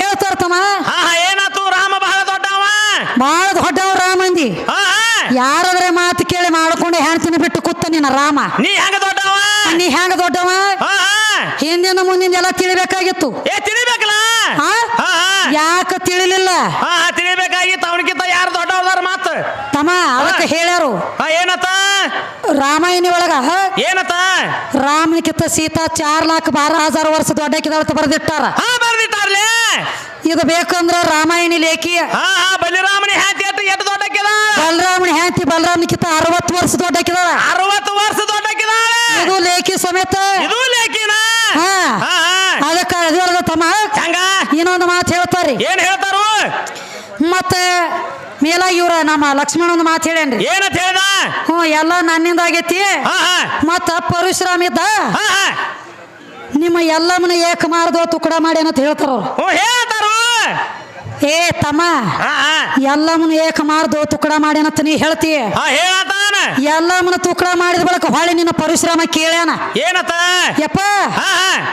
ಹೇಳ್ತಾರ ತಮ್ಮ? ಏನಾತು? ರಾಮ ಬಹಳ ದೊಡ್ಡವ. ಬಹಳ ದೊಡ್ಡವ ರಾಮಂದಿ ಆ ಆ ಯಾರಾದ್ರೆ ಮಾತು ಕೇಳಿ ಮಾಡ್ಕೊಂಡು ಹೆಣ್ತಿನ ಬಿಟ್ಟು ಕೂತ ನಿನ್ನ ರಾಮ. ನೀ ಹೆಂಗ ದೊಡ್ಡವ? ನೀ ಹೆಂಗ ದೊಡ್ಡವ? ಹಿಂದಿನ ಮುಂದಿನ ಎಲ್ಲ ತಿಳಿಬೇಕಾಗಿತ್ತು. ಏ ತಿಳಿಬೇಕಲ್ಲ? ಆ ಆ ಹಾ. ಯಾಕ ತಿಳಿಲಿಲ್ಲ? ತಿಳಿಬೇಕಾಗಿತ್ತು. ಅವನಕ್ಕಿಂತ ಯಾರು ದೊಡ್ಡವದಾರ ಮಾತು? ತಮ್ಮ ಅದಕ್ಕೆ ಹೇಳ್ಯಾರು. ಏನತ್ತ? ರಾಮಾಯಣ ಒಳಗ ಏನತ್ತ? ರಾಮನಿಕಿಂತ ಸೀತಾ ಚಾರ್ ಲಾಖ ಬಾರ ಹಜಾರ್ ವರ್ಷ ದೊಡ್ಡಕ್ಕಿದಾಳತ ಬರೆದಿಟ್ಟಾರ. ಆ ಬರ್ದಿಟ್ಟಾರ್ಲೆ ಇದು ಬೇಕಂದ್ರ ರಾಮಾಯಣಿ ಲೇಖಿ. ಹಾ ಹಾ ಬಲಿರಾಮನಿ ಹ್ಯಾತಿ ಅಟ್ಟು ಎಷ್ಟು ದೊಡ್ಡಕ್ಕಿದ ಬಲರಾಮನಿ ಹ್ಯಾಂತಿ ಬಲರಾಮನಿಕಿಂತ ಅರವತ್ತು ವರ್ಷ ದೊಡ್ಡಕ್ಕಿದಾಳ. ಅರವತ್ತು ವರ್ಷ ದೊಡ್ಡಕ್ಕಿದಾಳೆ? ಇದು ಲೇಖಿ ಸಮೇತ. ಇದು ಲೇಖಿನ? ಹಾ ಹಾ ಅದಕ್ಕ ಅದ ತಮ್ಮ. ಹಂಗ? ಇನ್ನೊಂದು ಮಾತು ಹೇಳ್ತಾರಿ. ಏನ್ ಹೇಳ್ತಾರು? ಮತ್ತೆ ಮೇಲ ಇವ್ರ ನಮ್ಮ ಲಕ್ಷ್ಮಣ ಒಂದು ಮಾತು ಹೇಳೇನ್ರಿ ಏನಂತ ಹೇಳ್ದ? ಹ್ಞೂ ಎಲ್ಲ ನನ್ನಿಂದ ಆಗೈತಿ. ಮತ್ತ ಪರಶುರಾಮ ಇದ್ದ. ನಿಮ್ಮ ಎಲ್ಲಮ್ಮನ ಏಕ ಮಾರದ ತುಕಡ ಮಾಡಿ ಅಂತ ಹೇಳ್ತಾರ? ಅವ್ರು ಏ ತಮ್ಮ ಎಲ್ಲಮ್ಮನ ಏಕ ಮಾರದ ತುಕಡ ಮಾಡಿ ಅಂತ ನೀ ಹೇಳ್ತಿ ಹಾ ಹೇಳತಾನ. ಎಲ್ಲಮ್ಮನ ತುಕಡ ಮಾಡಿದ ಬಳಕ ಹೊಳೆ ನಿನ್ನ ಪರಿಶ್ರಮ ಕೇಳ್ಯಾನ. ಏನತ್ತ? ಯಪ್ಪ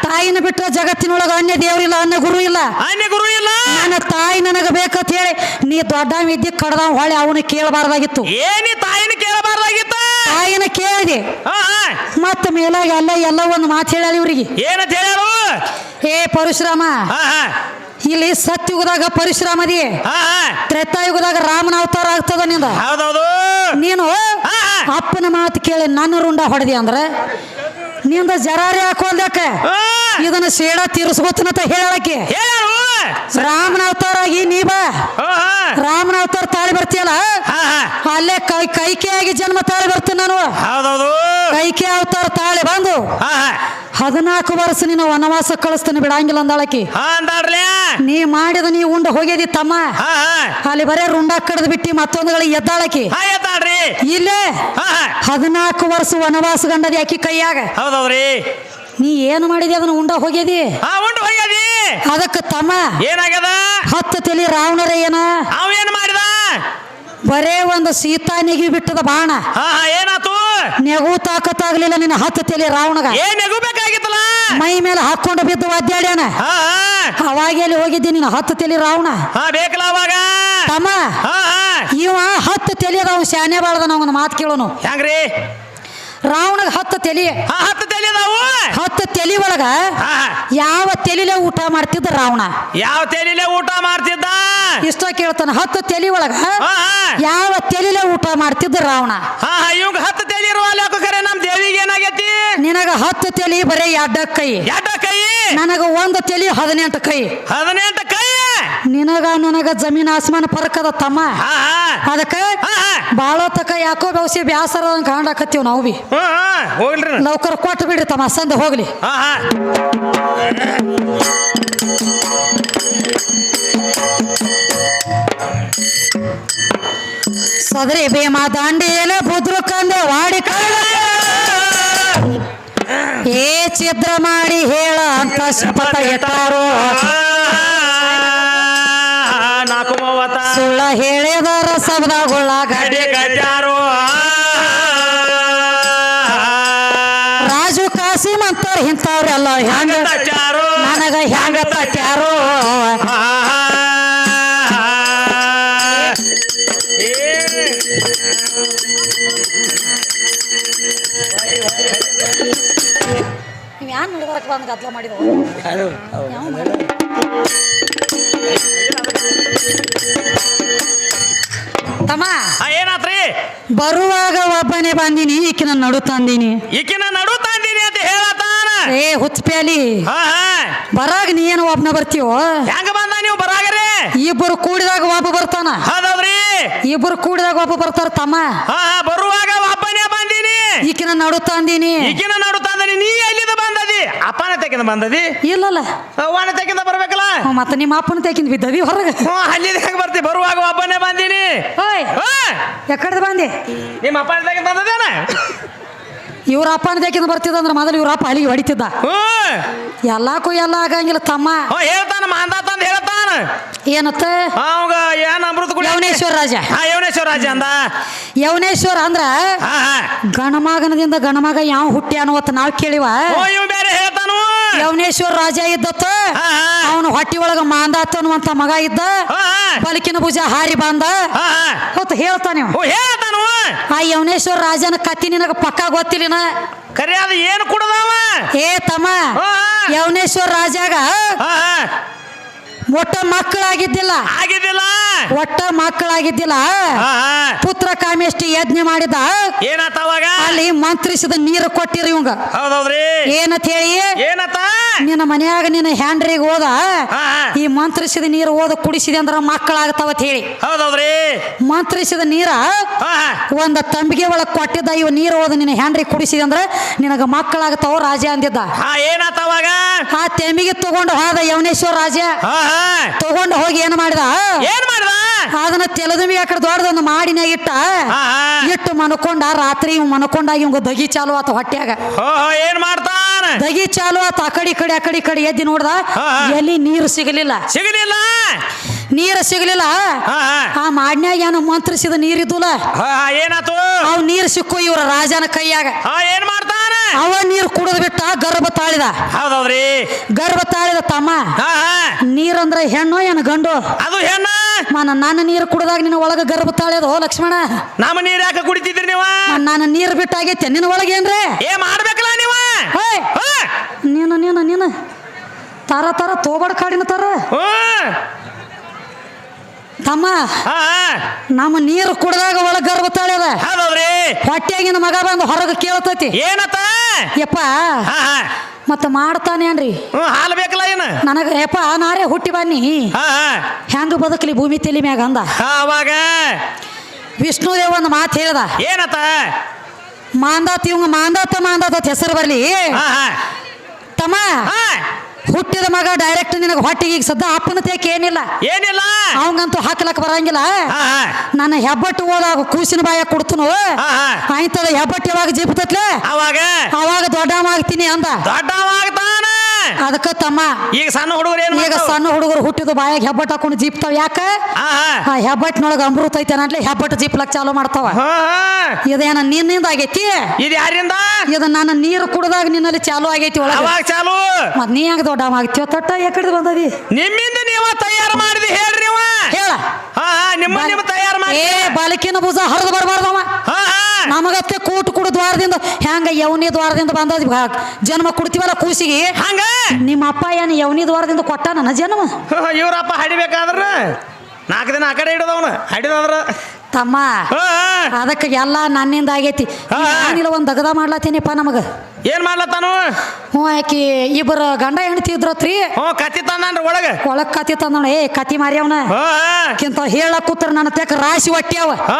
ತಾಯಿನ ಬಿಟ್ಟ ಜಗತ್ತಿನೊಳಗ ಅನ್ಯ ದೇವರಿಲ್ಲ ಅನ್ಯ ಗುರು ಇಲ್ಲ. ಅನ್ಯ ಗುರು ಇಲ್ಲ. ನನ್ನ ತಾಯಿ ನನಗ ಬೇಕಂತ ಹೇಳಿ ನೀ ದೊಡ್ಡ ವಿದ್ಯೆ ಕಡದ ಹೊಳೆ ಅವನು ಕೇಳಬಾರ್ದಾಗಿತ್ತು. ಏನಿ ತಾಯಿನ ಕೇಳಬಾರ್ದಾಗಿತ್ತ? ತಾಯಿನ ಕೇಳಿದೆ. ಮತ್ತ ಮೇಲಾಗ ಎಲ್ಲ ಎಲ್ಲ ಒಂದು ಮಾತು ಹೇಳ ಇವ್ರಿಗೆ. ಏನಂತ ಹೇಳ್ಯಾರು ಏ ಪರಶುರಾಮ ಇಲ್ಲಿ ಸತ್ಯುಗದಾಗ ಪರಶುರಾಮದಿ ತ್ರೇತಾಯುಗದಾಗ ರಾಮನ ಅವತಾರ ಆಗ್ತದ ನಿಂದ? ಹೌದೌದು. ನೀನು ಅಪ್ಪನ ಮಾತು ಕೇಳಿ ನನ್ನ ರುಂಡ ಹೊಡೆದಿ ಅಂದ್ರೆ? ನಿಂದ ಜರಾರಿ ಹಾಕೋದಕ್ಕೆ. ಇದನ್ನ ಸೇಡ ತೀರಿಸ್ಕೋತನಂತ ಹೇಳಕ್ಕೆ ಹೇಳ್ಯಾರು ರಾಮನ ಅವತಾರ ಆಗಿ ನೀ ಬಾ. ರಾಮನ ಅವತಾರ ತಾಳಿ ಬರ್ತೀಯಲ್ಲ? ಅಲ್ಲೇ ಕೈ ಕೈಕೆಯಾಗಿ ಜನ್ಮ ತಾಳಿ ಬರ್ತೀನಿ ನಾನು. ಹೌದೌದು. ಕೈಕೆ ಅವತಾರ ತಾಳಿ ಬಂದು. ಹದಿನಾಲ್ಕು ವರ್ಷ ನಿನ್ನ ವನವಾಸ ಕಳಿಸ್ತೀನಿ ಬಿಡಂಗಿಲ್ಲ ಅಂದಾಳಕಿ. ನೀ ಮಾಡಿದ ನೀ ಉಂಡ ಹೋಗ್ಯದಿ ತಮ್ಮ. ಅಲ್ಲಿ ಬರೇ ರುಂಡ ಕಡ್ದು ಬಿಟ್ಟಿ ಮತ್ತೊಂದುಗಳಿಗೆ ಎದ್ದಾಳಕಿ. ಇಲ್ಲೇ ಹದಿನಾಲ್ಕು ವರ್ಷ ವನವಾಸ ಗಂಡದಿ ಆಕಿ ಕೈಯಾಗ. ಹೌದೌದ್ರಿ. ನೀ ಏನು ಮಾಡಿದಿ? ಅದನ್ನ ಉಂಡ ಹೋಗ್ಯದಿ? ಹಾ ಉಂಡ ಹೋಗ್ಯದಿ. ಅದಕ್ಕೆ ತಮ್ಮ ಏನಾಗ್ಯದ? ಹತ್ತು ತಲೆ ರಾವಣರ ಏನ? ಅವ ಏನ್ ಮಾಡಿದ? ಬರೇ ಒಂದು ಸೀತಾ ನೆಗಿ ಬಿಟ್ಟದ ಬಾಣ. ಹಾ ಹಾ ಏನಾತು? ನೆಗು ತಾಕತ್ತಾಗ್ಲಿಲ್ಲ ನಿನ್ನ ಹತ್ತು ತಲೆ ರಾವಣಗ. ಏನ್ ಎಗುಬೇಕಾಗಿತ್ತಲ್ಲ ಮೈ ಮೇಲೆ ಹಾಕೊಂಡು ಬಿದ್ದು ಒದ್ದಾಡ್ಯಾನ ಹಾ ಹಾ. ಅವಾಗ ಎಲ್ಲಿ ಹೋಗಿದ್ದಿ ನಿನ್ನ ಹತ್ತು ತಲೆ ರಾವಣ? ಹಾ ಬೇಕಲ್ಲ ಅವಾಗ? ತಮ್ಮ ಹಾ ಹಾ. ಇವ ಹತ್ತು ತೆಲಿಯದ ಅವ್ನು ಶಾನೆ ಬಾಳ್ದ ನಾವು ಮಾತು ಕೇಳೋನು. ಹೆಂಗ್ರಿ ರಾವಣಗ ಹತ್ತು ತಲಿ. ಹಾ ಹತ್ತು ತಲೆ ಅದಾವು. ಹತ್ತು ತಲಿ ಒಳಗ ಹಾ ಯಾವ ತಲಿಲೆ ಊಟ ಮಾಡ್ತಿದ್ದ ರಾವಣ? ಯಾವ ತೆಲಿಲೆ ಊಟ ಮಾಡ್ತಿದ್ದ? ಇಷ್ಟ ಕೇಳ್ತಾನ ಹತ್ತು ತಲಿ ಒಳಗ ಹಾ ಯಾವ ತಲಿಲೆ ಊಟ ಮಾಡ್ತಿದ್ದ ರಾವಣ? ಹಾ ಹಾ ಇವಂಗ ಹತ್ತು ತಲೆ ಇರುವ ಖರೆ ನಮ್ ದೇವಿಗೆ ಏನಾಗೈತಿ? ನಿನಗ ಹತ್ತು ತಲಿ ಬರೇ ಎಡ್ಡ ಕೈ. ಎಡ್ಡ ಕೈ? ನನಗ ಒಂದು ತಲಿ ಹದಿನೆಂಟು ಕೈ. ಹದಿನೆಂಟು ನಿನಗ ನನಗ ಜಮೀನ್ ಆಸ್ಮಾನ ಫರಕದ ತಮ್ಮ. ಅದಕ್ಕ ಹಾ ಹಾ. ಬಾಳೋ ತಕ ಯಾಕೋ ವ್ಯವಸ್ಥೆ ಬ್ಯಾಸರ ಕಾಣಕತ್ತೀವ್ ನಾವು ಬಿ. ಹಾ ಹಾ. ಹೋಗ್ಲ್ರಿ. ಕೊಟ್ಟು ಬಿಡ್ರಿ ತಮ್ಮ ಸಂದ ಹೋಗ್ಲಿ. ಸದರಿ ಭೀಮಾ ದಾಂಡಿಯಲ ಬುದ್ರು ಕಂದೆ ವಾಡಿ ಕಳ್ಳ ಏ ಛಿದ್ರ ಮಾಡಿ ಹೇಳ ಅಂತ ಶಪಥ ಇಟ್ಟಾರೋ ಸುಳ್ಳ ಹೇಳಿದರ ಶಬ್ದಗೊಳ್ಳ ಗಡಿ ಗಜಾರು ರಾಜು ಕಾಸಿ ಅಂತಾರ ಇಂಥವ್ರೆಲ್ಲ ಹೆಂಗ ನನಗ ಹೆಂಗ ತಟ್ಯಾರೋ ನೀವು ಯಾರು ನಡ್ಬರಕ್ಕೆ ಬಂದು ಗದ್ಲ ಮಾಡಿದ್ರು? ತಮ್ಮ ಏನಾತ್ರಿ? ಬರುವಾಗ ಒಬ್ಬನೇ ಬಂದಿನಿ ಈಕಿನ ನಡು ತಂದಿನಿ. ಈಕಿನ ನಡು ತಂದಿನಿ ಅಂತ ಹೇಳತಾನ ಏ ಹುಚ್ಚಪ್ಯಾಲಿ. ಬರಾಗ ನೀ ಏನು ಒಬ್ನ ಬರ್ತೀವೋ ಹೆಂಗ ಬಂದ ನೀವು ಬರಾಗರಿ? ಇಬ್ಬರು ಕೂಡಿದಾಗ ಒಬ್ಬ ಬರ್ತಾನ. ಹೌದೌದ್ರಿ? ಇಬ್ಬರು ಕೂಡಿದಾಗ ಒಬ್ಬ ಬರ್ತಾರ ತಮ್ಮ. ಬರುವಾಗ ಒಬ್ಬನೇ ಬಂದೀನಿ. ಈಕಿನ ನಡು ತಂದಿನಿ. ಈಕಿನ ನಡು ತಂದನಿ ನೀ ಎಲ್ಲಿಂದ ಬಂದದಿ ಅಪ್ಪನ ತೆಗಿಂದ ಬಂದದಿ? ಇಲ್ಲಲ್ಲ. ಅವ್ವನ ತೆಗೆದ ಬರ್ಬೇಕಲ್ಲ? ಹ್ಞೂ, ಮತ್ತೆ ನಿಮ್ಮ ಅಪ್ಪನ ತೆಗಿಂದ ಬಿದ್ದದಿ ಹೊರಗೆ. ಹ್ಞೂ ಅಲ್ಲಿಂದ ಹೆಂಗ್ ಬರ್ತಿ? ಬರುವಾಗ ಒಬ್ಬನೇ ಬಂದೀನಿ. ಓಯ್. ಹಾ ಎಕಡೆ ಬಂದೆ? ನಿಮ್ಮ ಅಪ್ಪನ ತೆಗಿಂದ ಬಂದದೇನ? ಇವ್ರ ಅಪ್ಪನ ದೇಕಿಂದ ಬರ್ತಿದ್ದ ಅಂದ್ರೆ ಮೊದಲು ಇವ್ರ ಅಪ್ಪ ಅಲ್ಲಿಗೆ ಹೊಡಿತಿದ್ದ. ಎಲ್ಲಕ್ಕೂ ಎಲ್ಲಾಕು ಎಲ್ಲ ಆಗಂಗಿಲ್ಲ ತಮ್ಮ. ಹೇಳ್ತಾನ ಮಾಂದಾತ ಅಂತ ಹೇಳ್ತಾನ. ಏನತ್ತ? ಅವಾಗ ಏನ್ ಅಮೃತ ಯವನೇಶ್ವರ ರಾಜ. ಯವನೇಶ್ವರ ರಾಜ ಅಂದ. ಯವನೇಶ್ವರ ಅಂದ್ರ ಗಣಮಗನದಿಂದ ಗಣಮಗ ಯಾವ ಹುಟ್ಟಿ ಅನ್ನುವತ್ತ ನಾವು ಕೇಳಿವ. ಬೇರೆ ಹೇಳ್ತಾನು. ಯವನೇಶ್ವರ ರಾಜ ಇದ್ದತ್ತ. ಅವನು ಹೊಟ್ಟಿ ಒಳಗ ಮಾಂದಾತ ಅನ್ನುವಂತ ಮಗ ಇದ್ದ. ಬಲಕಿನ ಭುಜ ಹಾರಿ ಬಂದ. ಹೊತ್ತು ಹೇಳ್ತಾನೆ ಹೇಳ್ತಾನು. ಯವನೇಶ್ವರ ರಾಜನ ಕತ್ತಿ ನಿನಗ ಪಕ್ಕ ಗೊತ್ತಿಲ್ಲ ಕರೆ ಅದು ಏನು ಕುಡದವ ಏ ತಮ್ಮ ಯವನೇಶ್ವರ ರಾಜಾಗ. ಒಟ್ಟ ಮಕ್ಕಳಾಗಿದ್ದಿಲ್ಲ. ಆಗಿದ್ದಿಲ್ಲ. ಒಟ್ಟ ಮಕ್ಕಳಾಗಿದ್ದಿಲ್ಲ. ಪುತ್ರ ಕಾಮೇಷ್ಟಿ ಯಜ್ಞ ಮಾಡಿದ. ಏನತ್ತ ಅವಾಗ? ಅಲ್ಲಿ ಮಂತ್ರಿಸಿದ ನೀರು ಕೊಟ್ಟಿರಿ ಇವಂಗ. ಹೌದೌದ್ರಿ. ಏನಂತ ಹೇಳಿ? ಏನತ್ತ? ನಿನ್ನ ಮನ್ಯಾಗ ನಿನ್ನ ಹ್ಯಾಂಡ್ರಿಗೆ ಹೋದ. ಈ ಮಂತ್ರಿಸಿದ ನೀರು ಓದ ಕುಡಿಸಿದೆ ಅಂದ್ರ ಮಕ್ಕಳಾಗ್ತಾವ ಅಂತ ಹೇಳಿ. ಹೌದೌದ್ರಿ. ಮಂತ್ರಿಸಿದ ನೀರ. ಒಂದ ತಂಬಿಗೆ ಒಳಗ್ ಕೊಟ್ಟಿದ್ದ ಇವ ನೀರು ಓದ ನಿನ್ನ ಹ್ಯಾಂಡ್ರಿಗೆ ಕುಡಿಸಿದೆ ಅಂದ್ರ ನಿನಗ ಮಕ್ಕಳಾಗ್ತಾವ ರಾಜ ಅಂದಿದ್ದ. ಏನತ್ತ ಏನಾತ ಅವಾಗ? ಆ ತಂಬಿಗೆ ತಗೊಂಡು ಹೋದ ಯವನೇಶ್ವರ ರಾಜ. ತಗೊಂಡು ಹೋಗಿ ಏನ್ ಮಾಡಿದ? ಏನ್ ಮಾಡಿದ? ಅದನ್ನ ತೆಲದುಮಿ ಆ ಕಡೆ ದೊಡ್ಡದೊಂದು ಮಾಡಿನ ಇಟ್ಟ. ಇಟ್ಟು ಮನ್ಕೊಂಡ ರಾತ್ರಿ ಇವ್ ಮನ್ಕೊಂಡಾಗ ಇವಂಗ ದಗಿ ಚಾಲು ಆತ ಹೊಟ್ಯಾಗ. ಏನ್ ಮಾಡ್ತಾನ? ದಗಿ ಚಾಲು ಆತ ಆ ಕಡೆ ಕಡೆ ಆ ಕಡೆ ಕಡೆ ಎದ್ದಿ ನೋಡ್ದ. ಎಲ್ಲಿ ನೀರು ಸಿಗಲಿಲ್ಲ. ಸಿಗಲಿಲ್ಲ? ನೀರು ಸಿಗಲಿಲ್ಲ? ಆ ಮಾಡ್ನ್ಯಾಗ ಏನೋ ಮಂತ್ರಿಸಿದ ನೀರಿದ್ದುಲ್ಲ ಏನಾತು? ಅವ್ ನೀರು ಸಿಕ್ಕು ಇವ್ರ ರಾಜನ ಕೈಯಾಗ. ಏನ್ ಮಾಡ್ತಾನ? ಅವ ನೀರು ಕುಡಿದು ಬಿಟ್ಟ ಗರ್ಭ ತಾಳಿದ. ಹೌದೌದ್ರಿ. ಗರ್ಭ ತಾಳಿದ ತಮ್ಮ. ನೀರಂದ್ರ ಹೆಣ್ಣು ಏನು ಗಂಡು? ಅದು ಹೆಣ್ಣು. ಮನ ನಾನು ನೀರು ಕುಡಿದಾಗ ನಿನ್ನ ಒಳಗ ಗರ್ಭ ತಾಳ್ಯದು ಲಕ್ಷ್ಮಣ? ನಮ್ಮ ನೀರ್ ಯಾಕೆ ಕುಡಿತಿದ್ರಿ ನೀವ? ನಾನು ನೀರು ಬಿಟ್ಟಾಗೈತೆ ನಿನ್ನ ಒಳಗೆ ಏನ್ರಿ? ಏ ಮಾಡ್ಬೇಕಲ್ಲ ನೀವ? ನೀನು ನೀನು ನೀನು. ತರ ತರ ತೋಬಡ್ ಕಾಡಿನ ತರ. ತಮ್ಮ ಹಾ ನಮ್ಮ ನೀರು ಕುಡ್ದಾಗ ಒಳಗ ಗರ್ಭ ತಾಳ್ಯದ ಹೌದೌದ್ರಿ. ಹೊಟ್ಟೆಗಿನ ಮಗ ಬಂದು ಹೊರಗೆ ಕೇಳ್ತೈತಿ. ಏನತ್ತ? ಯಪ್ಪ ಹಾ ಹಾ. ಮತ್ತ ಮಾಡ್ತಾನೇನ್ರಿ ಅನ್ರಿ ಹಾಲು ಬೇಕಲ್ಲ ಏನ? ನನಗ ಯಪ್ಪ ನಾರೇ ಹುಟ್ಟಿ ಬನ್ನಿ. ಹಾ ಹಾ. ಹೆಂಗ ಬದುಕಲಿ ಭೂಮಿ ತೆಲಿ ಮ್ಯಾಗ ಅಂದ. ಹಾ ಅವಾಗ. ವಿಷ್ಣುದೇವ್ ಒಂದು ಮಾತು ಹೇಳ್ದ. ಏನತ್ತ? ಮಾಂದಾತ್ ಇವಂಗ ಮಾಂದಾತ ಮಾಂದಾತ ಅಂತ ಹೆಸರು ಬರ್ಲಿ. ಹಾ ಹಾ. ತಮ್ಮ ಹಾ. ಹುಟ್ಟಿದ ಮಗ ಡೈರೆಕ್ಟ್ ನಿನಗೆ ಹೊಟ್ಟಿಗೆ ಈಗ ಸದ್ದ ಅಪ್ಪನ ತೇಕ ಏನಿಲ್ಲ. ಏನಿಲ್ಲ? ಅವಂಗಂತೂ ಹಾಕ್ಲಕ್ ಬರಂಗಿಲ್ಲ. ನನ್ನ ಹೆಬ್ಬಟ್ಟು ಹೋದಾಗ ಕೂಸಿನ ಬಾಯ ಕೊಡ್ತನು. ಆಯ್ತದ ಹೆಬ್ಬಟ್ಟು ಯಾವಾಗ ಜೀಪ್ತತ್ಲೆ ಅವಾಗ? ಅವಾಗ ದೊಡ್ಡವ ಆಗ್ತೀನಿ ಅಂದ. ದೊಡ್ಡವಾಗ್ತಾನ ಅದಕ್ಕ ತಮ್ಮ. ಈಗ ಸಣ್ಣ ಹುಡುಗರು ಏನು ಈಗ ಸಣ್ಣ ಹುಡುಗರು ಹುಟ್ಟಿದ ಬಾಯಾಗ ಹೆಬ್ಬಟ್ಟು ಹಾಕೊಂಡು ಜೀಪ್ತಾವ ಯಾಕ? ಹಾ ಹಾ. ಆ ಹೆಬ್ಬಟ್ಟಿನೊಳಗ ಅಮೃತ ಐತೆ ಅನ್ನಟ್ಲೆ ಹೆಬ್ಬಟ್ಟು ಜೀಪ್ಲಕ್ ಚಾಲು ಮಾಡ್ತಾವ. ಇದೇನ ನಿನ್ನಿಂದ ಆಗೈತಿ? ಇದು ಯಾರಿಂದ? ಇದು ನಾನು ನೀರು ಕುಡ್ದಾಗ ನಿನ್ನಲ್ಲಿ ಚಾಲು ಆಗೈತಿ ಒಳಗ. ಚಾಲು? ಮತ್ ನೀ ಯಾಕೆ ದೊಡ್ಡ ಆಗ್ತೀವ ತಟ್ಟ ಯಾಕಡೆ ಬಂದದಿ? ನಿಮ್ಮಿಂದ ನೀವ ತಯಾರು ಮಾಡಿದಿ ಹೇಳ್ರಿ ನೀವ ಹೇಳ. ನಿಮ್ಮ ನಿಮ್ಮ ತಯಾರು ಮಾಡಿ ಏ ಬಾಲಕಿನ ಭುಜ ಹರಿದು ಬರಬಾರ್ದವ ನಮಗತ್ತೆ ಕೂಟ್ ಕುಡು ದ್ವಾರದಿಂದ ಹೆಂಗ ಯವನಿ ದ್ವಾರದಿಂದ ಬಂದ ಜನ್ಮ ಕೊಡ್ತೀವಲ್ಲ ಕೂಸಿಗೆ? ಹಂಗ? ನಿಮ್ಮ ಅಪ್ಪ ಏನು ಯವನಿ ದ್ವಾರದಿಂದ ಕೊಟ್ಟ ನನ್ನ ಜನ್ಮ? ಇವ್ರಪ್ಪ ಹಡಿಬೇಕಾದ್ರ ನಾಲ್ಕು ದಿನ ಆ ಕಡೆ ಹಿಡಿದವನು ಹಡಿದಾದ್ರ? ತಮ್ಮ. ಅದಕ್ಕೆ ಎಲ್ಲ ನನ್ನಿಂದ ಆಗೈತಿ. ನಾನಿಲ್ಲ ಒಂದು ದಗದ ಮಾಡ್ಲತ್ತೀನಿಪ್ಪ ನಮಗ. ಏನ್ ಮಾಡ್ಲತ್ತಾನು ಹ್ಞೂ ಆಕಿ ಇಬ್ಬರು ಗಂಡ ಹೆಣ್ತಿ ಇದ್ರತ್ರಿ. ಹ್ಞೂ ಕತ್ತಿ ತಂದಾನ್ರಿ ಒಳಗ. ಒಳಗ್ ಕತಿ ತಂದಣ ಏ ಕತಿ ಮಾರ್ಯವನ ಹಾ. ಕಿಂತ ಹೇಳಕ್ ಕೂತ್ರ ನನ್ನ ತೆಕ್ ರಾಶಿ ಹಾ.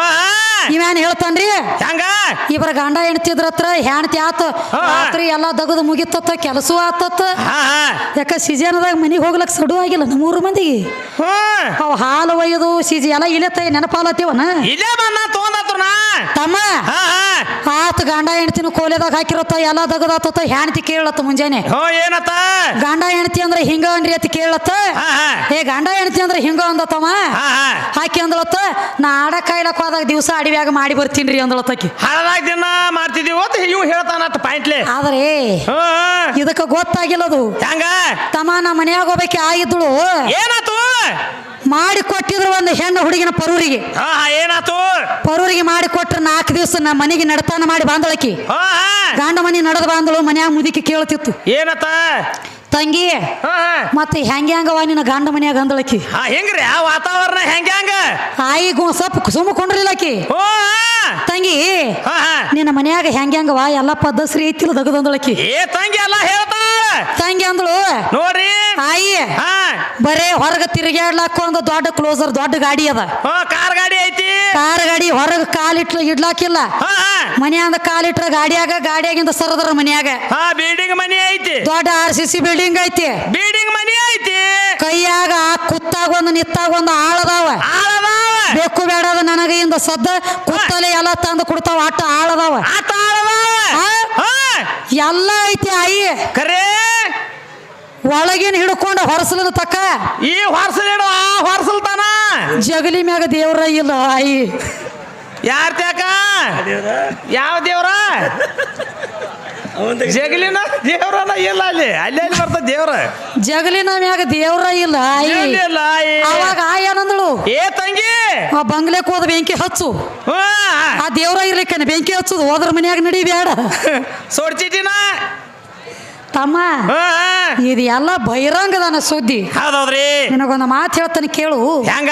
ಇವೇನ್ ಹೇಳ್ತಾನ್ರಿ? ಹೆಂಗ? ಇಬ್ಬರ ಗಂಡ ಹೆಣ್ತಿದ್ರತ್ರ ಹೆಣ್ತಿ ಆತ. ಹಾ. ರಾತ್ರಿ ಎಲ್ಲ ದಗದು ಮುಗಿತತ್ತ ಕೆಲಸ ಆತತ್ತ ಯಾಕ ಸಿಜನದಾಗ ಮನಿಗೆ ಹೋಗ್ಲಕ್ ಸಡು ಆಗಿಲ್ಲ ನಮ್ಮೂರು ಮಂದಿಗೆ. ಅವ ಹಾಲು ಒಯ್ಯದು ಸಿಜಿ ಎಲ್ಲ ಇಲ್ಲತ್ತ ನೆನಪಾಲತ್ತೀವನ? ಇಲ್ಲೇ ಬಂದ ನಾ ತಮ್ಮ? ಆತ ಗಂಡ ಹೆಂಡತಿನ ಕೋಲೆದಾಗ ಹಾಕಿರತ್ತ ಎಲ್ಲ ತಗದಾತ ಹೆಣ್ತಿ ಕೇಳತ್ತ ಮುಂಜಾನೆ. ಹೋ ಏನತ್ತ? ಗಂಡ ಹೆಣ್ತಿ ಅಂದ್ರೆ ಹಿಂಗ ಅನ್ರಿ ಅತ್ ಕೇಳತ್ತ. ಏ ಗಂಡ ಹೆಣ್ತಿ ಅಂದ್ರೆ ಹಿಂಗ ಅಂದತ್ತಮ್ಮ ಹಾಕಿ ಅಂದಳತ್ತ ನಾ ಆಡ ಕಾಯ್ಲಕ್ ಹೋದಾಗ ದಿವಸ ಅಡಿವ್ಯಾಗ ಮಾಡಿ ಬರ್ತೀನಿ ರೀ ಅಂದಳತ್ತಕಿ ಹಳದಾಗ ದಿನ ಮಾಡ್ತಿದೀವಿ ಅಂತ ಇವ್ ಹೇಳ್ತಾನತ್ತ ಪಾಯಿಂಟ್ಲೆ. ಆದ್ರೆ ಇದಕ್ಕ ಗೊತ್ತಾಗಿಲ್ಲದು. ಹೆಂಗ? ತಮ್ಮ ನಮ್ಮ ಮನ್ಯಾಗ ಹೋಗ್ಬೇಕೆ ಆಗಿದ್ಳು ಏನಾತು? ಮಾಡಿ ಕೊಟ್ಟಿದ್ರು ಒಂದು ಹೆಣ್ಣು ಹುಡುಗಿನ ಪರೂರಿಗೆ. ಹಾ ಹಾ ಏನಾತು? ಪರೂರಿಗೆ ಮಾಡಿ ಕೊಟ್ರೆ ನಾಲ್ಕು ದಿವಸ ನಮ್ಮ ಮನೆಗೆ ನಡತಾನ ಮಾಡಿ ಬಾಂದಳಕಿ ಹಾ ಹಾ. ಗಂಡ ಮನೆ ನಡೆದು ಬಾಂದಳು ಮನ್ಯಾಗ ಮುದುಕಿ ಕೇಳ್ತಿತ್ತು. ಏನತ್ತ? ತಂಗಿ ಹಾ ಹಾ. ಮತ್ತೆ ಹೆಂಗೆ ಹೆಂಗವ ನಿನ್ನ ಗಂಡ ಮನ್ಯಾಗ ಅಂದಳಕಿ ಹಾ ಹೆಂಗ್ರಿ? ಆ ವಾತಾವರಣ ಹೆಂಗ ಹೆಂಗ? ಆಯಿಗೂ ಸ್ವಲ್ಪ ಸುಮ್ಮಕೊಂಡ್ರಿಲ್ಲಕಿ ಓ ತಂಗಿ ಹಾ ಹಾ. ನಿನ್ನ ಮನ್ಯಾಗ ಹೆಂಗೆ ಹೆಂಗವ? ಎಲ್ಲ ಪದ್ಧತಿ ಐತಿಲ್ಲ ದಗದಂದಳಕಿ ಏ ತಂಗಿ ಎಲ್ಲ ಹೇಳ್ತಾಳ ತಂಗಿ ಅಂದಳು ನೋಡ್ರಿ. ಆಯಿ ಬರೇ ಹೊರಗ ತಿರುಗಾಡ್ಲಾಕ ಒಂದು ದೊಡ್ಡ ಕ್ಲೋಸರ್ ದೊಡ್ಡ ಗಾಡಿ ಅದ. ಕಾರ್ ಗಾಡಿ ಐತಿ. ಕಾರ್ ಗಾಡಿ ಹೊರಗೆ ಕಾಲಿಟ್ಲ ಇಡ್ಲಾಕಿಲ್ಲ. ಮನ್ಯಾಂದ ಕಾಲಿಟ್ರ ಗಾಡಿಯಾಗ ಗಾಡಿಯಾಗಿಂದ ಸರದ್ರ ಮನ್ಯಾಗ. ಬಿಲ್ಡಿಂಗ್ ಮನಿ ಐತಿ. ದೊಡ್ಡ ಆರ್ ಸಿ ಸಿ ಬಿಲ್ಡಿಂಗ್ ಐತಿ. ಬಿಲ್ಡಿಂಗ್ ಮನಿ ಐತಿ. ಕೈಯಾಗ ಆ ಕುತ್ತಾಗ ಒಂದು ನಿತ್ತಾಗ ಒಂದು ಆಳದಾವ ಬೆಕ್ಕು ಬೇಕು ಬೇಡದ ನನಗೆ ಇಂದ ಸದ್ದ ಕುತ್ತಲೆ ಎಲ್ಲ ತಂದು ಕೊಡ್ತಾವ ಆಟ ಆಳದಾವ? ಎಲ್ಲ ಐತಿ ಅಯ್ಯ ಖರೇ. ಒಳಗಿನ ಹಿಡ್ಕೊಂಡು ಹೊರಸಲನ ತಕ್ಕ? ಈ ಹೊರ್ಸಲಿಡು ಆ ಹೊರ್ಸಲ್ತಾನ ಜಗಲಿ ಮ್ಯಾಗ ದೇವ್ರ ಇಲ್ಲ ಆಯಿ. ಯಾರ ತ್ಯಾಕ? ಯಾವ ದೇವ್ರ? ಜಗಲಿನ ದೇವ್ರನ ಇಲ್ಲ ಅಲ್ಲಿ. ಅಲ್ಲಿ ಅಲ್ಲಿ ಬರ್ತದ ದೇವ್ರ? ಜಗಲಿನ ಮ್ಯಾಗ ದೇವ್ರ ಇಲ್ಲ ಆಯಿ. ಇಲ್ಲ ಆಯಿ. ಅವಾಗ ಆಯಿ ಏನಂದಳು? ಏ ತಂಗಿ! ಆ ಬಂಗ್ಲೆಕ್ ಹೋದ ಬೆಂಕಿ ಹಚ್ಚು. ಹಾ ಆ. ದೇವ್ರ ಇರ್ಲಿಕ್ಕೇನೆ? ಬೆಂಕಿ ಹಚ್ಚುದು ಹೋದ್ರ ಮನ್ಯಾಗ ನಡಿ ಬೇಡ ಸೋಡ್ಚಿಟಿನ? ತಮ್ಮ. ಹಾ ಇದು ಎಲ್ಲ ಬಹಿರಂಗದನ ಸುದ್ದಿ. ಹೌದೌದ್ರಿ? ನಿನಗೊಂದು ಮಾತು ಹೇಳ್ತಾನೆ ಕೇಳು. ಹೆಂಗ?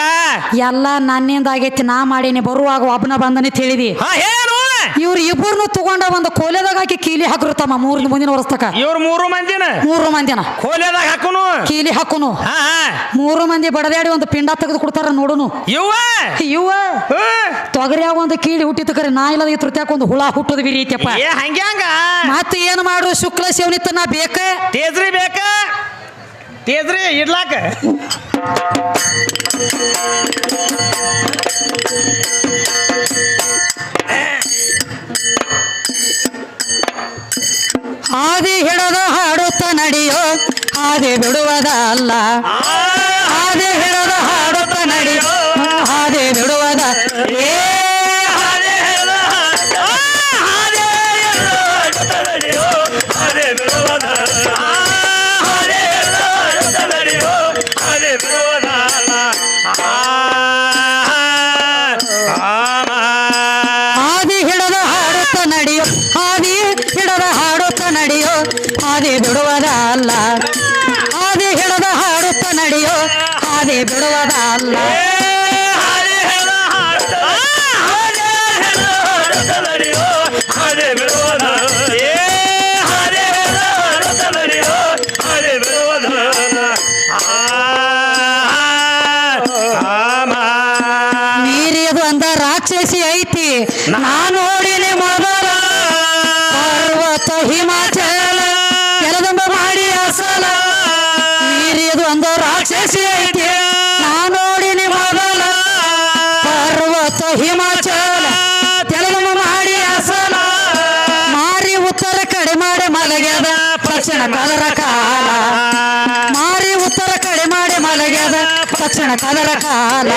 ಎಲ್ಲ ನನ್ನಿಂದ ಆಗೈತಿ ನಾ ಮಾಡೀನಿ ಬರುವಾಗ ಒಬ್ಬನ ಬಂದನೆ ತಿಳಿದಿ ಹೇಳು. ಇವ್ರು ಇಬ್ಬರನ್ನು ತಗೊಂಡ ಒಂದು ಕೋಲೆದಾಗ ಹಾಕಿ ಕೀಲಿ ಹಾಕ್ರು ತಮ್ಮ ಮೂರ್ ಮುಂದಿನ ವರ್ಷಕ ಇವ್ರು ಮೂರು ಮಂದಿನ? ಮೂರು ಮಂದಿನ. ಕೋಲೆದಾಗ ಹಾಕುನು? ಕೀಲಿ ಹಾಕುನು. ಮೂರು ಮಂದಿ ಬಡದಾಡಿ ಒಂದು ಪಿಂಡ ತೆಗೆದು ಕೊಡ್ತಾರ ನೋಡುನು. ಇವ ಇವ. ತೊಗರಿಯಾಗ ಒಂದು ಕೀಲಿ ಹುಟ್ಟಿತ್ತು ಕರೆ ನಾ ಇಲ್ಲದ ಈ ತೃತ್ಯಾಕ ಒಂದು ಹುಳ ಹುಟ್ಟದ ವಿರೀತಿಯಪ್ಪ ಏ ಹಂಗೆ ಹಂಗ ಮತ್ತೆ ಏನು ಮಾಡು ಶುಕ್ಲ ಶಿವನಿತ್ತ ನಾ ಬೇಕ? ತೇಜ್ರಿ ಬೇಕ? ತೇಜ್ರಿ ಇಡ್ಲಾಕ? ಆದಿ ಬಿಡುವದ ಅಲ್ಲ ಹಾಡುತ್ತ ನಡೆಯೋ ಆದಿ ಬಿಡುವದ ಅಲ್ಲ ಮೀರಿಯದು ಕದರ ಕಾಲ. ಮಾರಿ ಉತ್ತರ ಕಡೆ ಮಾಡಿ ಮಲಗ್ಯದ ತಕ್ಷಣ ಕದರ ಕಾಲ.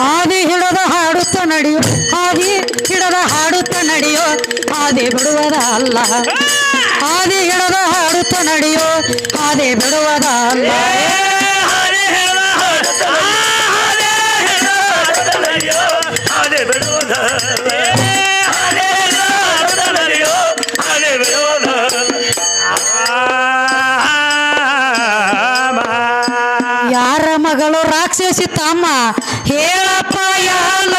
ಹಾದಿ ಹಿಡದ ಹಾಡುತ್ತ ನಡೆಯೋ, ಹಾದಿ ಹಿಡದ ಹಾಡುತ್ತ ನಡೆಯೋ ಹಾದಿ ಬಿಡುವದ ಅಲ್ಲ ಹಾದಿ ಹಿಡದ ಹಾಡುತ್ತ ನಡೆಯೋ ಹಾದಿ ಬಿಡುವದ ಅಲ್ಲ ಯಾರ ಮಗಳು ರಾಕ್ಷಸಿ ತಮ್ಮ? ಹೇಳಪ್ಪ ಯಾಲ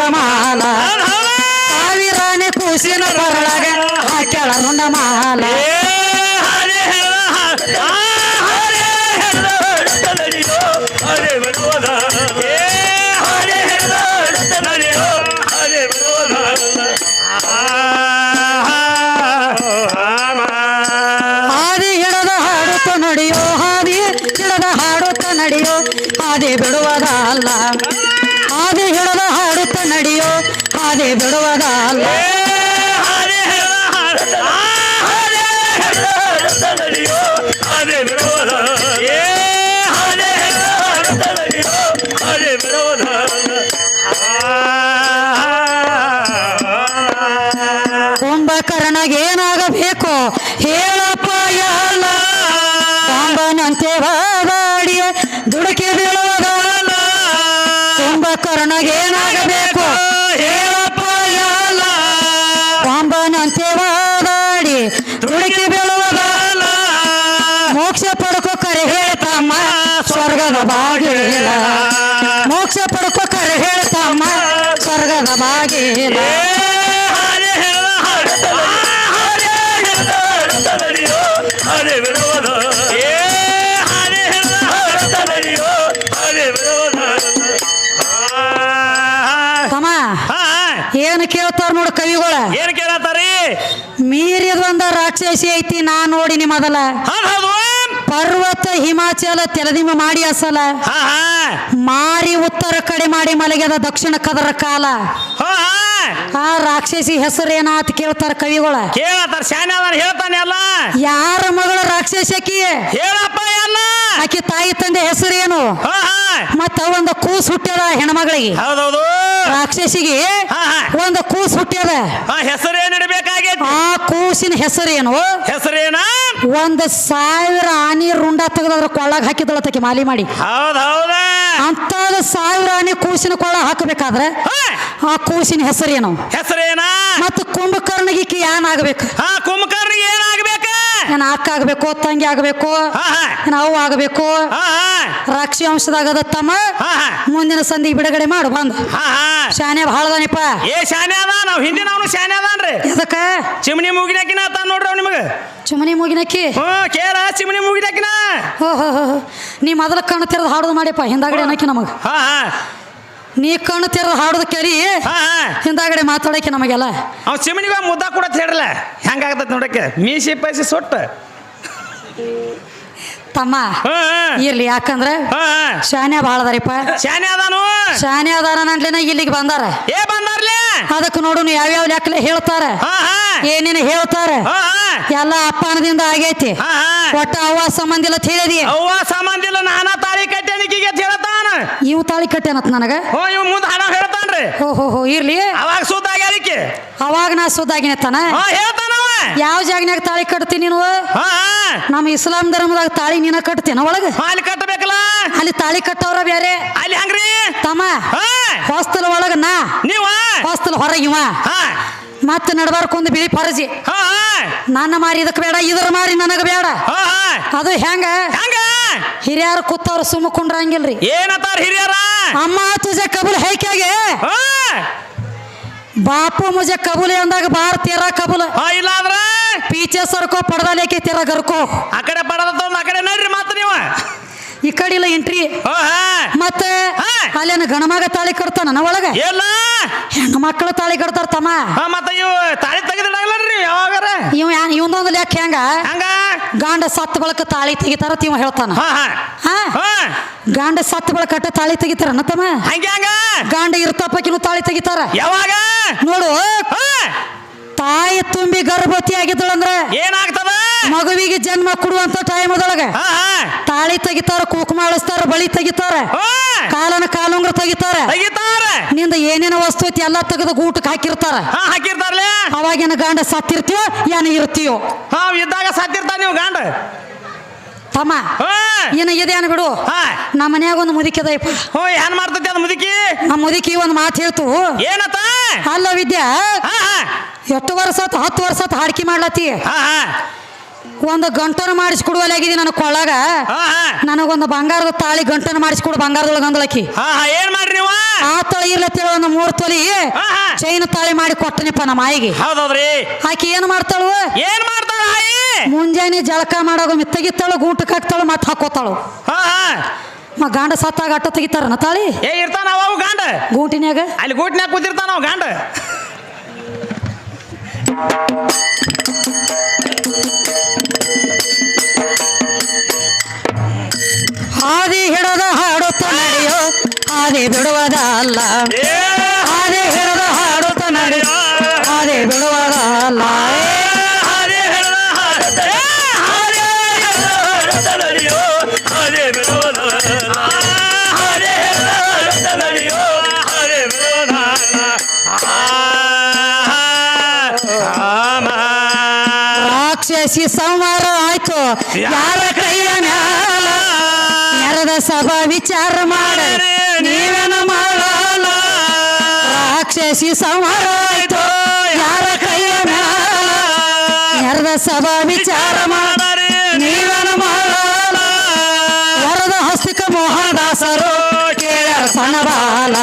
ರುಂಡಮಾಲ ಸಾವಿರಾನೆ ಕೂಸಿನ ಕೊರಳಾಗ ಹಾಕ್ಯಾಳ ರುಂಡಮಾಲ ಹಾದಿ ಬಿಡುವದ ಅಲ್ಲ ತಮ್ಮ ಏನು ಕೇಳ್ತಾರ ನೋಡು ಕವಿಗಳ. ಏನ್ ಕೇಳತ್ತಾರಿ? ಮೀರಿದ ಒಂದ ರಾಕ್ಷಸಿ ಐತಿ ನಾ ನೋಡಿನಿ ಮೊದಲ ಪರ್ವತ ಹಿಮಾಚಲ ತೆಲದಿಮ ಮಾಡಿ ಅಸಲ. ಮಾರಿ ಉತ್ತರ ಕಡೆ ಮಾಡಿ ಮಲಗ್ಯದ ದಕ್ಷಿಣ ಕದರ ಕಾಲ. ಆ ರಾಕ್ಷಸಿ ಹೆಸರು ಏನಾತ್ ಕೇಳ್ತಾರ ಕವಿಗಳ? ಕೇಳತಾರ ಹೇಳ್ತಾನೆ ಅಲ್ಲ ಯಾರ ಮಗಳ ರಾಕ್ಷಸಕಿ ಹೇಳಪ್ಪ ಎಲ್ಲ. ಆಕೆ ತಾಯಿ ತಂದೆ ಹೆಸರೇನು ಮತ್ತ ಒಂದು ಕೂಸ್ ಹುಟ್ಟ್ಯದ ಹೆಣ್ಮಗಳಿಗೆ. ಹೌದೌದು. ರಾಕ್ಷಸಿಗೆ ಹಾ ಹಾ. ಒಂದು ಕೂಸ್ ಹುಟ್ಟ್ಯದ ಹಾ ಹೆಸರು ಏನ್ ಇಡಬೇಕಾಗೈತಿ? ಆ ಕೂಸಿನ ಹೆಸರೇನು ಹೆಸರೇನ ಒಂದು ಸಾವಿರ ಆನಿ ರುಂಡ ತೆಗೆದ್ರ ಕೊಳಗ್ ಕೊಳ್ಳಾಗ ಹಾಕಿದಳ ತಕಿ ಮಾಲಿ ಮಾಡಿ. ಹೌದ್ ಹೌದಾ. ಅಂತದ ಸಾವಿರ ಆನಿ ಕೂಸಿನ ಕೊಳ್ಳ ಹಾಕಬೇಕಾದ್ರೆ ಹಾ. ಆ ಕೂಸಿನ ಹೆಸರೇನು ಹೆಸರೇನ ಮತ್ತು ಕುಂಭಕರ್ಣಗಿಕ್ಕೆ ಯಾನ್ ಆಗ್ಬೇಕು? ಹಾ ಕುಂಭಕರ್ಣಿಗೆ ಏನಾಗ್ಬೇಕ ಏನ್ ಅಕ್ಕ ಆಗ್ಬೇಕು ತಂಗಿ ಆಗ್ಬೇಕು ನಾವು ಆಗ್ಬೇಕು? ರಾಕ್ಷಿ ವಂಶದಾಗದ ತಮ್ಮ. ಮುಂದಿನ ಸಂದಿಗೆ ಬಿಡುಗಡೆ ಮಾಡು ಬಂದು. ಹಾ ಬಹಳ ಶಾನೆ ಬಹಳದನಿಪ್ಪ ಏ ಶಾನೆ ಅದ. ನಾವ್ ಹಿಂದಿನ ಅವನು ಶಾನೆ ಅದಾನ್ರಿ. ಅದಕ್ಕ ಚಿಮಣಿ ಮುಗಿನಾಕಿನ ಆತ ನೋಡ್ರಿ ಅವ್ ನಿಮಗೆ. ಚಿಮಣಿ ಮುಗಿನಕ್ಕಿ ಹ್ಞೂ ಕೇಳ ಚಿಮಣಿ ಮುಗಿನಾಕಿನ. ಹೋ ಹೋ ಹೋ ಹೋ. ನೀ ಮೊದಲ ಕಣ್ಣು ತೆರೆದು ಹಾಡೋದು ಮಾಡಿಪ್ಪ ಹಿಂದಾಗಡೆ ಅನ್ನಕ್ಕೆ ನಮಗೆ. ಹಾ ಹಾ. ನೀ ಕಣ್ಣು ತೆರೆದು ಹಾಡೋದು ಕರಿ ಹಾ ಹಿಂದಾಗಡೆ ಮಾತಾಡಕ್ಕೆ ನಮಗೆಲ್ಲ. ಅವ್ ಚಿಮಣಿಗ ಮುದ್ದ ಕೂಡ ಹೇಳ್ರಲ್ಲ ಹೆಂಗಾಗತ್ತ ನೋಡಕ್ಕೆ? ಮೀಸಿ ಪೈಸಿ ಸೊಟ್ಟ. ತಮ್ಮ ಹಾ ಹಾ. ಇರ್ಲಿ ಯಾಕಂದ್ರೆ ಹಾ ಹಾ. ಶಾನೆ ಭಾಳ ಅದಾರಿಪ್ಪ. ಶಾನೆ ಅದಾನು? ಇಲ್ಲಿಗೆ ಬಂದಾರ. ಏ ಬಂದಾರ್ಲೆ? ಅದಕ್ಕೆ ನೋಡುನು ಯಾವ್ಯಾವ ಲೆಕ್ಕಲೆ ಹೇಳ್ತಾರ. ಹಾ ಹಾ. ಏನೇನು ಹೇಳ್ತಾರ. ಹಾ ಹಾ. ಎಲ್ಲ ಅಪ್ಪನದಿಂದ ಆಗೈತಿ. ಹಾ ಹಾ. ಒಟ್ಟ ಅವ್ವ ಸಂಬಂಧ ಇಲ್ಲ ತಿಳಿದಿ ಅವ್ವ ಸಂಬಂಧಿಲ್ಲ ನಾನಾ ತಾಳಿ ಕಟ್ಟೆನಿಕಿಗೆ ಅಂತ ಹೇಳ್ತಾನ ಇವು ನನಗೆ ನನಗ? ಹೋ ಇವ್ ಮುಂದೆ ಹಾಡ ಹೇಳ್ತಾನ್ರಿ. ಹೋ ಹೋ ಹೋ ಇರ್ಲಿ. ಅವಾಗ ಸುದ್ದ ಆಗ್ಯಾರಿಕೆ. ಅವಾಗ ನಾ ಸುದ್ದಾಗಿನ ತಾನ ಹಾ ಹೇಳ್ತಾನ ಯಾವ ಜಾಗನ್ಯಾಗ ತಾಳಿ ಕಟ್ತೀನಿ ನೀನು? ಹಾ ನಮ್ಮ ಇಸ್ಲಾಂ ಧರ್ಮದಾಗ ತಾಳಿ ನೀನ ಕಟ್ತೀನ ಒಳಗ? ಹಾಲು ಅಲ್ಲಿ ಕಟ್ಟಬೇಕಲ್ಲ ಅಲ್ಲಿ ತಾಳಿ ಕಟ್ಟವ್ರ ಬೇರೆ ಅಲ್ಲಿ ಹಂಗ್ರಿ. ತಮ್ಮ ಹಾ. ಹೊಸ್ತಲ ಒಳಗ ನಾ. ನೀವ? ಹಾಸ್ಟೆಲ್ ಹೊರಗೆ ಇವ ಹಾ. ಮತ್ತೆ ನಡ್ಬಾರ್ಕೊಂದು ಬಿಳಿ ಫರಜಿ ಹಾ ಹಾ. ನನ್ನ ಮಾರಿ ಇದಕ್ಕೆ ಬೇಡ ಇದ್ರ ಮಾರಿ ನನಗೆ ಬೇಡ. ಹಾ ಅದು ಹೆಂಗ? ಹಂಗ? ಹಿರಿಯರು ಕೂತವ್ರು ಸುಮ್ಮ ಕುಂಡ್ರಂಗಿಲ್ರಿ. ಏನತ್ತಾರ ಹಿರಿಯರ? ಅಮ್ಮ ತುಜ ಕಬುಲ್ ಹೈಕ್ಯಾಗೆ. ಹಾ. ಬಾಪು ಮುಜೆ ಕಬುಲಿ ಅಂದಾಗ ಬಾರ್ ತೀರಾ ಕಬುಲ್. ಹಾ ಇಲ್ಲ ಅಂದ್ರೆ ಪೀಚೆ ಸರ್ಕೋ ಪಡ್ದಾಲೇಕೆ ತೀರ ಗರ್ಕೋ? ಆ ಕಡೆ ಪಡದ ಆ ಕಡೆ ನಡ್ರಿ ಮಾತು ನೀವು ಈ ಕಡೆ ಇಲ್ಲ ಎಂಟ್ರಿ ಮತ್ತೆ. ಅಲ್ಲೇನ ಗಣಮಗ ತಾಳಿ ಕಟ್ತಾನ ನನ್ನ ಒಳಗ? ಎಲ್ಲ. ಹೆಣ್ಣು ಮಕ್ಕಳು ತಾಳಿ ಕಟ್ತಾರ ತಮ್ಮ. ಹಾ ಮತ್ತ ಇವು ತಾಳಿ ತೆಗೆದ್ರಿ ಯಾವಾಗಾರ ಇವ್ ಇವನೊಂದು ಲೆಕ್ಕ ಹೆಂಗ? ಹಂಗ? ಗಾಂಡ ಸತ್ತ ಬಳಕ ತಾಳಿ ತೆಗಿತಾರ ತಿವ ಹೇಳ್ತಾನ. ಹಾ ಹಾ. ಹಾ. ಹಾ. ಗಾಂಡ ಸತ್ತ ಬಳಕ ತಾಳಿ ತೆಗಿತಾರ ತಮ್ಮ? ಹಂಗೆ ಹಂಗ. ಗಾಂಡ ಇರ್ತಪ್ಪಕಿನೂ ತಾಳಿ ತೆಗಿತಾರ. ಯಾವಾಗ? ನೋಡು. ತಾಯಿ ತುಂಬಿ ಗರ್ಭವತಿ ಆಗಿದ್ದಳಂದ್ರ ಏನಾಗ್ತದ? ಮಗುವಿಗೆ ಜನ್ಮ ಕೊಡುವಂತ ಟೈಮ್ ಅದೊಳಗ ತಾಳಿ ತೆಗಿತಾರ ಕುಕುಮ ಅಳಿಸ್ತಾರ ಬಳಿ ತೆಗಿತಾರ ಕಾಲನ ಕಾಲುಂಗ್ರ ತೆಗಿತಾರ. ನಿಂದ ಏನೇನ ವಸ್ತು ಐತಿ ಎಲ್ಲ ತೆಗೆದು ಊಟಕ್ಕೆ ಹಾಕಿರ್ತಾರ. ಹಾ ಹಾಕಿರ್ತಾರಲೇ. ಅವಾಗೇನ ಗಾಂಡ ಸತ್ತಿರ್ತೀಯೋ ಏನ ಇರ್ತೀಯೋ. ಇದ್ದಾಗ ಸತ್ತಿರ್ತಾರ ನೀವು ಗಾಂಡ. ತಮ್ಮ ಏನ ಇದೇನ ಬಿಡು. ನಮ್ಮ ಮನ್ಯಾಗ ಒಂದು ಮುದುಕಿ ಹೋ ಏನ್ ಮಾಡ್ತೈತಿ ಅದು ಮುದುಕಿ? ನಮ್ಮ ಮುದುಕಿ ಒಂದು ಮಾತು ಹೇಳ್ತು. ಏನತ್ತ ಅಲ್ಲ ವಿದ್ಯಾ ಎಷ್ಟು ವರ್ಷ ಹತ್ತು ವರ್ಷ ಹಾಡ್ಕಿ ಮಾಡ್ಲತ್ತಿ. ಒಂದು ಗಂಟನ ಮಾಡಿಸ್ಕೊಡುವಲ್ಲಾಗಿದಿ ನನ್ನ ಕೊಳ್ಳಾಗ. ನನಗೊಂದು ಬಂಗಾರದ ತಾಳಿ ಗಂಟನ ಮಾಡಿಸ್ಕೊಡು ಬಂಗಾರದೊಳಗ ಅಂದಳಕಿ ಏನ್ ಮಾಡ್ರಿ ನೀವು? ಆ ತಳಿ ಇರ್ಲತ್ತೇಳ ಒಂದು ಮೂರು ತೊಲಿ ಚೈನ್ ತಾಳಿ ಮಾಡಿ ಕೊಟ್ಟನಿಪ್ಪ ನಮ್ಮ ಆಯಿಗೆ. ಹೌದೌದ್ರಿ. ಆಕಿ ಏನು ಮಾಡ್ತಾಳು? ಏನ್ ಜಳಕ ಮಾಡೋ ತೆಗಿತಾಳು ಗೂಟಕ್ಕೆ ಹಾಕ್ತಾಳು ಮತ್ತೆ ಹಾಕೋತಾಳು. ಹಾ ಹಾ. ಮ ಗಾಂಡ ಸತ್ತಾಗ ಅಟ್ಟ ತೆಗಿತಾರ ತಾಳಿ? ಏ ಇರ್ತಾನ ಅವ ಗಾಂಡ. ಗೂಟಿನ್ಯಾಗ? ಅಲ್ಲಿ ಗೂಟ್ನ್ಯಾಗ ಕೂತಿರ್ತಾನ ಅವ ಗಾಂಡ. ಹಾದಿ ಹಿಡದ ಹಾಡುತ್ತ ನಡೆಯೋ ಹಾದಿ ಬಿಡುವದ ಅಲ್ಲ. ಹಾದಿ ಹಿಡದ ಹಾಡುತ್ತ ನಡೆಯೋ ಹಾದಿ ಬಿಡುವದ ಅಲ್ಲ. ರಾಶಿ ಸಂವಾರ ಆಯ್ತು. ಯಾರ ಕೈಯ ಸಭಾ ವಿಚಾರ ಮಾಡ ನೀವೇನ ಮಾಡಲ್ಲ. ರಾಕ್ಷಸಿ ಸಂಹಾರ ಆಯ್ತು. ಯಾರ ಕೈಯ ನೆರದ ಸಭಾ ವಿಚಾರ ಮಾಡ ನೀವೇನ ಮಾಡಲ್ಲ. ವರದ ಹಸ್ತಿಕ ಮೋಹನದಾಸರು ಕೇಳ ಸಣಬಾಲ